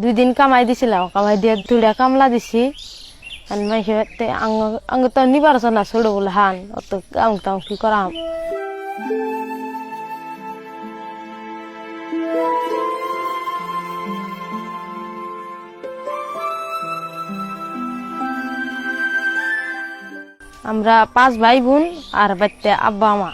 দুই দিন কামাই দিছিলাম, কামাই দিয়ে দুটা কামলা দিছি। মাইসে আঙ্গ আঙ্গ তো নিবার না ছোট বলে হান, অত কাম টাম কি করাম? আমরা পাঁচ ভাই বোন আর বাচ্চা আব্বা, মা।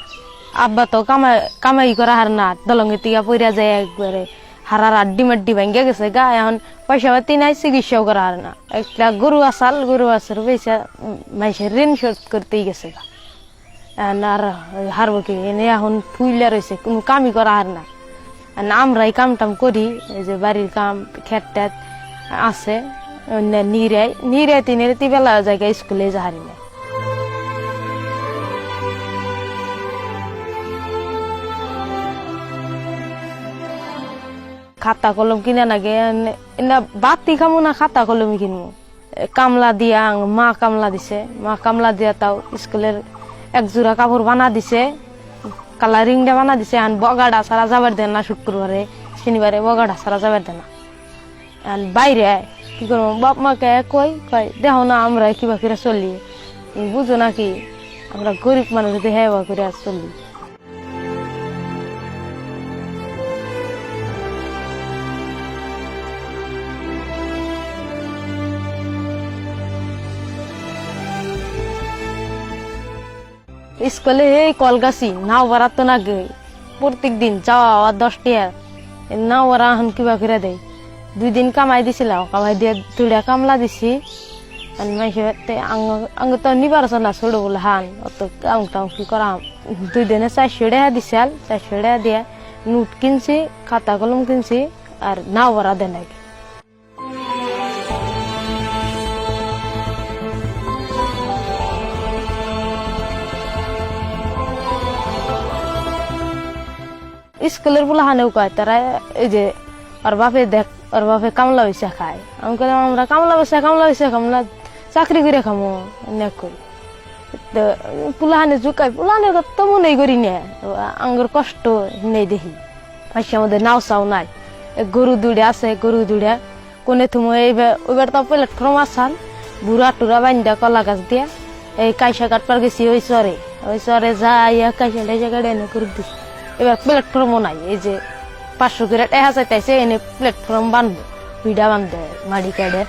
আব্বা তো কামাই কামাই করা হার না, দলঙ্গে টিকা পইরা যায় একবারে। হারার আড্ডি মাড্ডি ভাঙ্গিয়া গেছে গা, এখন পয়সা পাতি নাই, চিকিৎসাও করা হার না। একটা গরু আসাল, গরু আসার পয়সা মাইসের ঋণ শোধ করতেই গেছে গা। এখন আর হারব কি? এনে এখন ফুইলা রয়েছে কোনো কামই করা হার না। আর আমরাই কাম টাম করি, এই যে বাড়ির কাম, খেত টেত আছে নিরাই নিরাই তিনের বেলা জায়গায় স্কুলে যাহারি না। খাতা কলম কিনে নাগে না বাতি খামো না খাতা কলম কিনবো। কামলা দিয়া, মা কামলা দিছে। মা কামলা দিয়া তাও স্কুলের এক জোড়া কাপড় বানা দিছে। কালারিং দা বানা দিছে। আন বগাড়া সারা যাবার দেন না শুক্রবারে শনিবারে বগাড়া সারা যাবার দেন। না আর বাইরে কি করব? বাপ মাকে কই কই দেখো না আমরা কিবা করে চলি। বুঝো নাকি আমরা গরিব মানুষ দেখে করে চলি। স্কুলে এই কলগাছি, নাও বাড়াত না গে। প্রত্যেক দিন যাওয়া আবার দশ টিয়া নাও বাড়া এখন কিবা করে দেয় দুই দিন কামাই দিছিলাম কামাই দিয়ে দুটা কামলা দিছি। আর মাইসে আঙ্গ তো নিবার না ছোট বলে হান অত কাম টাম কি করাম দুই দিনে চারশো টাকা দিছাল চারশো টাকা দিয়ে নোট কিনছি, খাতা কলম কিনছি আর নাও বাড়া দেয় নাকি স্কুলের বলে হানেও কয়, তারা এই যে ওর বাপে দেখ ওর বাপে কামলা পয়সা খায়। আমি বললাম আমরা কামলা পয়সা কামলা পয়সা কামলা চাকরি করে খামো। অনেক করি তো, পুলাহানে জুকাই, পুলাহানের কথা তো মনেই করি না। আঙ্গুর কষ্ট নেই দেখি, পাশে আমাদের নাও চাও নাই। গরু দুড়ে আছে, গরু দুড়ে কোনে তুমি এইবার, ওইবার তো প্ল্যাটফর্ম আসান, বুড়া টুরা বান্ধা কলা গাছ দিয়া, এই কাইসা কাটবার গেছি, ওই চরে ওই চরে যাই কাইসা টাইসা গাড়ি এনে করে দিছি। এবার প্ল্যাটফর্মও নাই, এই যে পাঁচশো করে টেহা চাইতেছে, এনে প্ল্যাটফর্ম বানবো ভিডা বান্ধে মাড়ি কাড়ে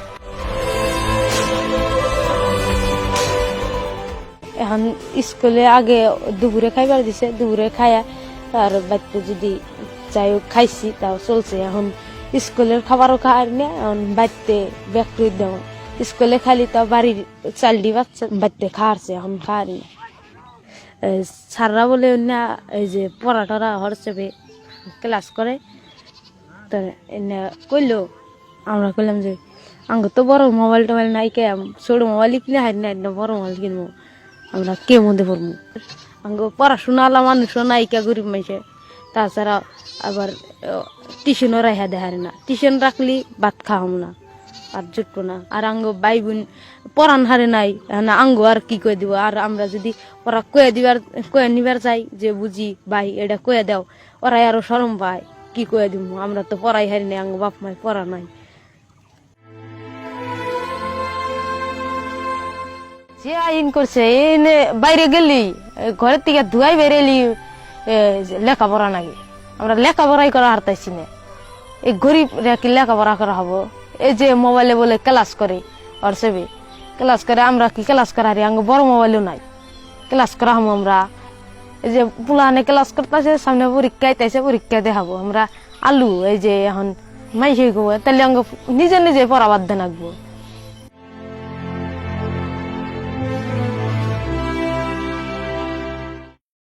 এখন স্কুলে আগে দুপুরে খাইবার দিছে, দুপুরে খায়া আর বাড়িতে যদি যাই খাইছি, তাও চলছে। এখন স্কুলের খাবারও খাই না, এখন বাড়িতে ব্যাগ করে দেও স্কুলে খালি তাও বাড়ির চালডি বাচ্চা বাড়িতে খাওয়ারছে, এখন খাওয়ারি না। স্যাররা বলে না এই যে পড়া টরা হোয়াটসঅ্যাপে ক্লাস করে, তো এনে কইলো, আমরা কইলাম যে, আঙ্গ, তো বড় মোবাইল টোবাইল নাই কে, ছোট মোবাইল কিনে হারি না বড় মোবাইল কিনবো। আমরা কে মধ্যে পড়ব? আঙ্গ পড়াশোনা মানুষও নাই কে, গরিব মাইসে তাছাড়া আবার টিউশনও রাখা দেখারি না। টিউশন রাখলি ভাত খাওয়াম না। আর জুটবো না। আর আঙ্গ ভাই বোন পড়ান হারে নাই না, আঙ্গ আর কি কয়ে দিব? আর আমরা যদি ওরা কয়ে দিবার, কয়ে নিবার যাই যে বুঝি, ভাই, এটা কয়ে দাও। ওরাই আরও সরম পায়, কি কয়ে দিব? আমরা তো পড়াই হারি নাই, আঙ্গ বাপ মাই পড়া নাই। যে আইন করছে, এনে বাইরে গেলি ঘরের থেকে ধুয়াই বেরেলি লেখাপড়া নাকি আমরা লেখাপড়াই করা হারতাইছি না। এই গরিব কি লেখাপড়া করা হব? এই যে মোবাইলে বলে ক্লাস করে হোয়াটসঅ্যাপে ক্লাস করে আমরা কি ক্লাস করা হারি আঙ্গ বড় মোবাইলও নাই। ক্লাস করা হব আমরা। এই যে পুলানে ক্লাস করতেছে, সামনে পরীক্ষা তাইছে পরীক্ষা দেখাবো আমরা। আলু, এই যে এখন মাইসে তাহলে আঙ্গ নিজে নিজে পড়া বাদ দেন রাখব